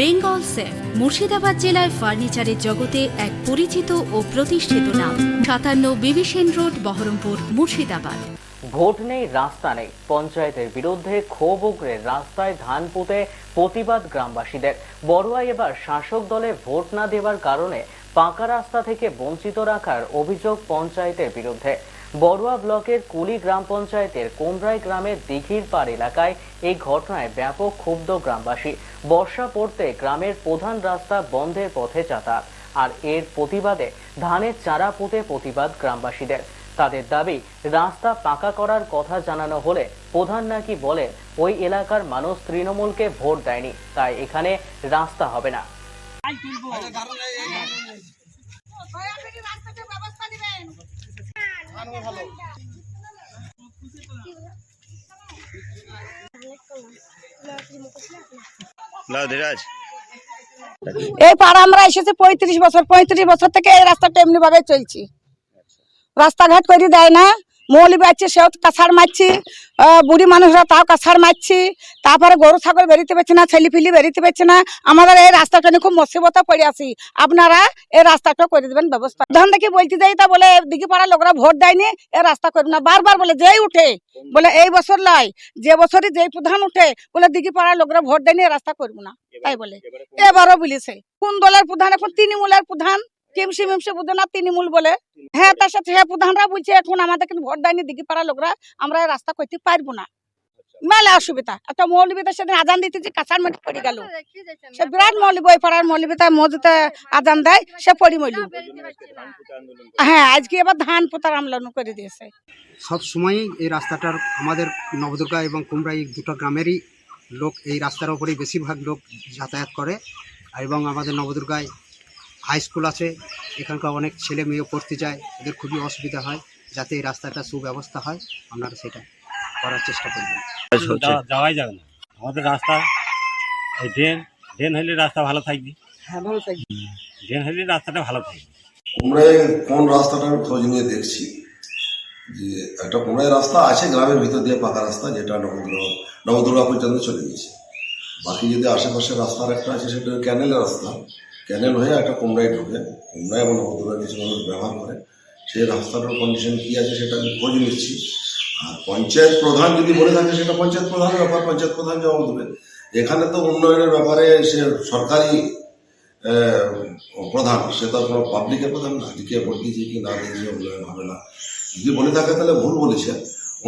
Bengal safe, Murshidabad জেলায় ফার্নিচারের জগতে এক পরিচিত ও প্রতিষ্ঠিত নাম। সাতান্ন বিবিসেন রোড, বহরমপুর, মুর্শিদাবাদ। ভোট নেই, রাস্তা নেই। পঞ্চায়েতের বিরুদ্ধে ক্ষোভ উগরে রাস্তায় ধান পুঁতে প্রতিবাদ গ্রামবাসীদের। বড়ুয়ায় এবার শাসক দলে ভোট না দেওয়ার কারণে পাকা রাস্তা থেকে বঞ্চিত রাখার অভিযোগ পঞ্চায়েতের বিরুদ্ধে। বড়ুয়া ব্লকের কুলি গ্রাম পঞ্চায়েতের কোমরাই গ্রামের দিঘির পাড় এলাকায় এই ঘটনায় ব্যাপক ক্ষুব্ধ গ্রামবাসী। বর্ষা পড়তে গ্রামের প্রধান রাস্তা বন্ধের পথে যাতায়াত। আর এর প্রতিবাদে ধানের চারা পুঁতে প্রতিবাদ গ্রামবাসীদের। তাদের দাবি, রাস্তা পাকা করার কথা জানানো হলে প্রধান নাকি বলেন, ওই এলাকার মানুষ তৃণমূলকে ভোট দেয়নি, তাই এখানে রাস্তা হবে না দয়া করে রাস্তাটার ব্যবস্থা নেবেন এই পাড়া আমরা এসেছি পঁয়ত্রিশ বছর পঁয়ত্রিশ বছর থেকে এই রাস্তাটা এমনি ভাবে চলছি। রাস্তাঘাট করে দেয় না মৌলি বাচ্ছি সেও কাছাড় মারছি। বুড়ি মানুষরা তাও কাছাড় মারছি। তারপরে গরু ছাগল বেরিতে পারছে না ছেলে ফিলি বেরিতে পারছে না। আমাদের এই রাস্তাটা নিয়ে খুব মুসিবতে পড়ে আসি আপনারা এই রাস্তাটা করে দেবেন ব্যবস্থা। ধান দেখি বলতে যাই তা বলে দিঘি পাড়া লোকরা ভোট দেয়নি এ রাস্তা করবে না। বারবার বলে যেই উঠে বলে এই বছর লাই যে বছরই যেই প্রধান উঠে বলে দিঘি পাড়ার লোকরা ভোট দেয়নি এ রাস্তা করব না। তাই বলে এবারও বলেছে। কোন দলের প্রধান? এখন তৃণমূলের প্রধান। তৃণমূল বলে। হ্যাঁ তার সাথে হ্যাঁ প্রধানরা এখন আমাদের ভোট দেয়নি লোকরা, আমরা রাস্তা করতে পারব না। অসুবিধা। একটা সেদিন আজান কাঁচার গেল। সে বিরাট আজান দেয়, সে পড়ি মইল হ্যাঁ আজকে এবার ধান পোতার আমলানো করে দিয়েছে। সব সময়ই এই রাস্তাটার আমাদের নবদুর্গা এবং কুমড়া এই দুটো গ্রামেরই লোক, এই রাস্তার ওপরেই বেশিরভাগ লোক যাতায়াত করে। এবং আমাদের নবদুর্গায় হাই স্কুল আছে এখানকার অনেক ছেলে মেয়ে পড়তে যায় এদের খুবই অসুবিধা হয় যাতে এই রাস্তাটা সুব্যবস্থা হয় আপনারা সেটা করার চেষ্টা করবেন। যাওয়াই যাবে না। আমাদের রাস্তা এই ড্রেন ড্রেন হলে রাস্তা ভালো থাকবে। হ্যাঁ ভালো থাকবে। ড্রেন হলে রাস্তাটা ভালো থাকবে। কুমড়ায় কোন রাস্তাটা আমি খোঁজ নিয়ে দেখছি? যে একটা কুমড়ায় রাস্তা আছে গ্রামের ভিতর দিয়ে পাকা রাস্তা যেটা নবদুর্গা নবদুর্গা পর্যন্ত চলে গেছে। বাকি যদি আশেপাশে রাস্তার একটা আছে সেটা ক্যানেলের রাস্তা। ক্যানেল হয়ে একটা কুমড়ায় ঢোকে কুমড়া এবং নবদুর্গা কিছু মানুষ ব্যবহার করে সেই রাস্তাটার কন্ডিশন কী আছে সেটা আমি খোঁজ নিচ্ছি। আর পঞ্চায়েত প্রধান যদি বলে থাকে সেটা পঞ্চায়েত প্রধানের ব্যাপার, পঞ্চায়েত প্রধান জবাব দেবে। এখানে তো উন্নয়নের ব্যাপারে সে সরকারি প্রধান, সে তো কোনো পাবলিকের প্রধান না। দিকে ভোট দিয়েছে কি না দিয়েছে, উন্নয়ন হবে না। যদি বলে থাকে তাহলে ভুল বলেছে।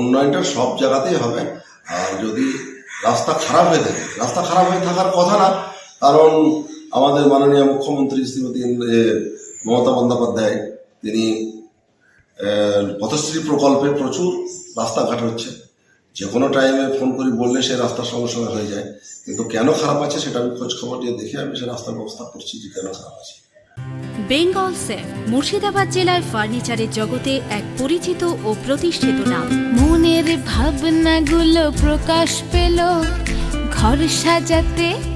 উন্নয়নটা সব জায়গাতেই হবে। আর যদি রাস্তা খারাপ হয়ে থাকে, রাস্তা খারাপ হয়ে থাকার কথা না, কারণ আমাদের মাননীয় মুখ্যমন্ত্রী শ্রীমতী মমতা বন্দ্যোপাধ্যায় তিনি আহ, পথশ্রী প্রকল্পে প্রচুর রাস্তাঘাট হচ্ছে। যে কোনো টাইমে ফোন করে বললে সে রাস্তার সঙ্গে সঙ্গে হয়ে যায়। কিন্তু কেন খারাপ আছে সেটা আমি খোঁজ খবর নিয়ে দেখে আমি সে রাস্তার ব্যবস্থা করছি যে কেন খারাপ আছে। বেঙ্গল সেফ মুর্শিদাবাদ জেলায় ফার্নিচারের জগতে এক পরিচিত ও প্রতিষ্ঠিত নাম। মনের ভাবনাগুলো প্রকাশ পেল ঘর সাজাতে